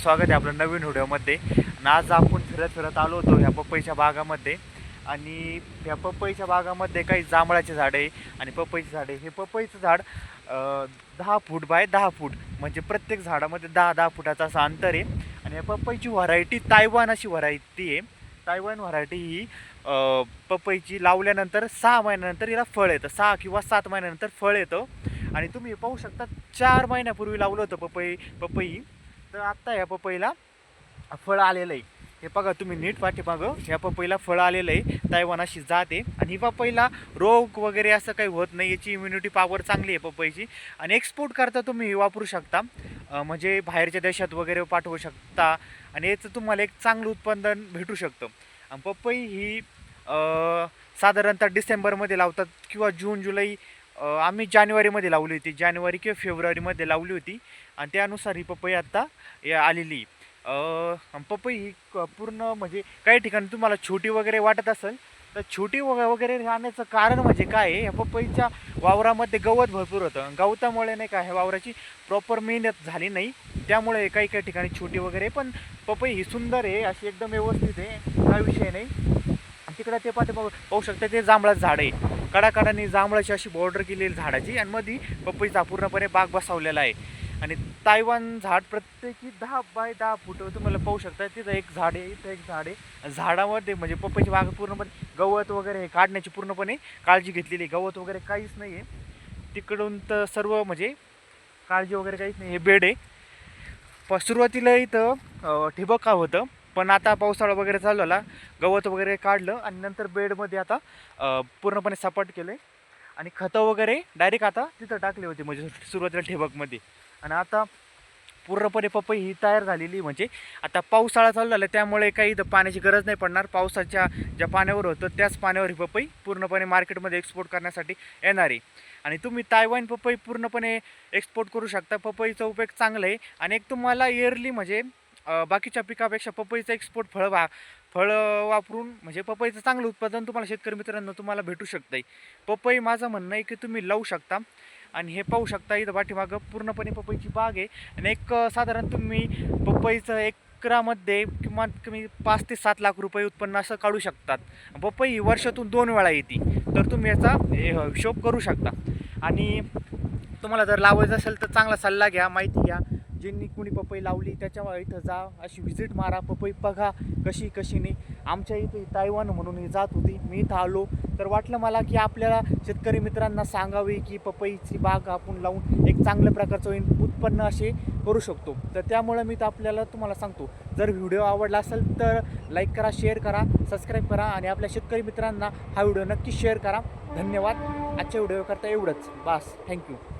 स्वागत आहे आपलं नवीन व्हिडिओमध्ये. आणि आज आपण फिरत फिरत आलो होतो ह्या पपईच्या बागामध्ये. आणि ह्या पपईच्या बागामध्ये काही जांभळाचे झाड आहे आणि पपईची झाडे हे पपईचं झाड दहा फूट बाय दहा फूट म्हणजे प्रत्येक झाडामध्ये दहा दहा फुटाचं असं अंतर आहे. आणि या पपईची व्हरायटी तायवान अशी व्हरायटी आहे. तायवान व्हरायटी ही पपईची लावल्यानंतर सहा महिन्यानंतर याला फळ येतं. सहा किंवा सात महिन्यानंतर फळ येतं. आणि तुम्ही पाहू शकता चार महिन्यापूर्वी लावलं होतं पपई पपई. तर आत्ता ह्या पपईला फळ आलेलं आहे. हे बघा तुम्ही नीट पाठीमागं. ह्या पपईला फळ आलेलं आहे. तायवानाशी जाते आणि ही पपईला रोग वगैरे असं काही होत नाही. याची इम्युनिटी पॉवर चांगली आहे पपईची. आणि एक्सपोर्ट करता तुम्ही वापरू शकता. म्हणजे बाहेरच्या देशात वगैरे पाठवू शकता. आणि याचं तुम्हाला एक चांगलं उत्पादन भेटू शकतं. आणि पपई ही साधारणतः डिसेंबरमध्ये लावतात किंवा जून जुलै आम्ही जानेवारीमध्ये लावली होती. जानेवारी किंवा फेब्रुवारीमध्ये लावली होती. आणि त्यानुसार ही पपई आत्ता आलेली पपई ही क- पूर्ण म्हणजे काही ठिकाणी तुम्हाला छोटी वगैरे वाटत असेल तर छोटी वग वगैरे राहण्याचं कारण म्हणजे काय आहे? पपईच्या वावरामध्ये गवत भरपूर होतं. गवतामुळे नाही का ह्या वावराची प्रॉपर मेहनत झाली नाही. त्यामुळे काही काही ठिकाणी छोटी वगैरे पण पपई ही सुंदर आहे. अशी एकदम व्यवस्थित आहे. हा विषय नाही. आणि तिकडे ते पाहते पाहू पाहू शकता ते जांभळाचं झाड आहे. कडाकडाने जांभळाची अशी बॉर्डर केलेली झाडाची आणि मध्ये पपईचा पूर्णपणे बाग बसवलेला आहे. आणि तायवान झाड प्रत्येकी दहा बाय दहा फूट तुम्हाला पाहू शकता तिथं एक झाड आहे इथं एक झाड आहे. झाडामध्ये म्हणजे पपईची बाग पूर्णपणे गवत वगैरे हे काढण्याची पूर्णपणे काळजी घेतलेली आहे. गवत वगैरे काहीच नाही आहे. तिकडून तर सर्व म्हणजे काळजी वगैरे काहीच नाही हे बेड आहे. प सुरुवातीला इथं ठिबका ठिबक का होतं? पण आता पावसाळा वगैरे चालू झाला गवत वगैरे काढलं आणि नंतर बेडमध्ये आता पूर्णपणे सपाट केलं आहे आणि खतं वगैरे डायरेक्ट आता तिथं टाकले होते म्हणजे सुरुवातीला ठिबकमध्ये. आणि आता पूर्णपणे पपई ही तयार झालेली म्हणजे आता पावसाळा चालू झाला त्यामुळे काही इथं पाण्याची गरज नाही पडणार. पावसाच्या ज्या पाण्यावर होतं त्याच पाण्यावर ही पपई पूर्णपणे मार्केटमध्ये एक्सपोर्ट करण्यासाठी येणार आहे. आणि तुम्ही तायवान पपई पूर्णपणे एक्सपोर्ट करू शकता. पपईचा उपयोग चांगला आहे. आणि एक तुम्हाला इयरली म्हणजे बाकीच्या पिकापेक्षा पपईचं एक्सपोर्ट फळ वा फळं वापरून म्हणजे पपईचं चांगलं उत्पादन तुम्हाला शेतकरी मित्रांनो तुम्हाला भेटू शकतं आहे पपई माझं म्हणणं आहे की तुम्ही लावू शकता आणि हे पाहू शकता इथं पाठीमागं पूर्णपणे पपईची बाग आहे. आणि एक साधारण तुम्ही पपईचं एकरामध्ये किमान कमी पाच ते सात लाख रुपये उत्पन्न असं काढू शकतात. पपई ही वर्षातून दोन वेळा येते. तर तुम्ही याचा हे, हो, हिशोब करू शकता. आणि तुम्हाला जर लावायचं असेल तर चांगला सल्ला घ्या माहिती घ्या. ज्यांनी कुणी पपई लावली त्याच्या इथं जा अशी व्हिजिट मारा पपई बघा कशी कशी नाही. आमच्या इथे तायवान म्हणून ही जात होती. मी इथं आलो. तर वाटलं मला की आपल्याला शेतकरी मित्रांना सांगावे की पपईची बाग आपण लावून एक चांगल्या प्रकारचं उत्पन्न असे करू शकतो. तर त्यामुळं मी तर आपल्याला तुम्हाला सांगतो. जर व्हिडिओ आवडला असेल तर लाईक करा शेअर करा सबस्क्राईब करा आणि आपल्या शेतकरी मित्रांना हा व्हिडिओ नक्की शेअर करा. धन्यवाद. आजच्या व्हिडिओ करता एवढंच. बास. थँक्यू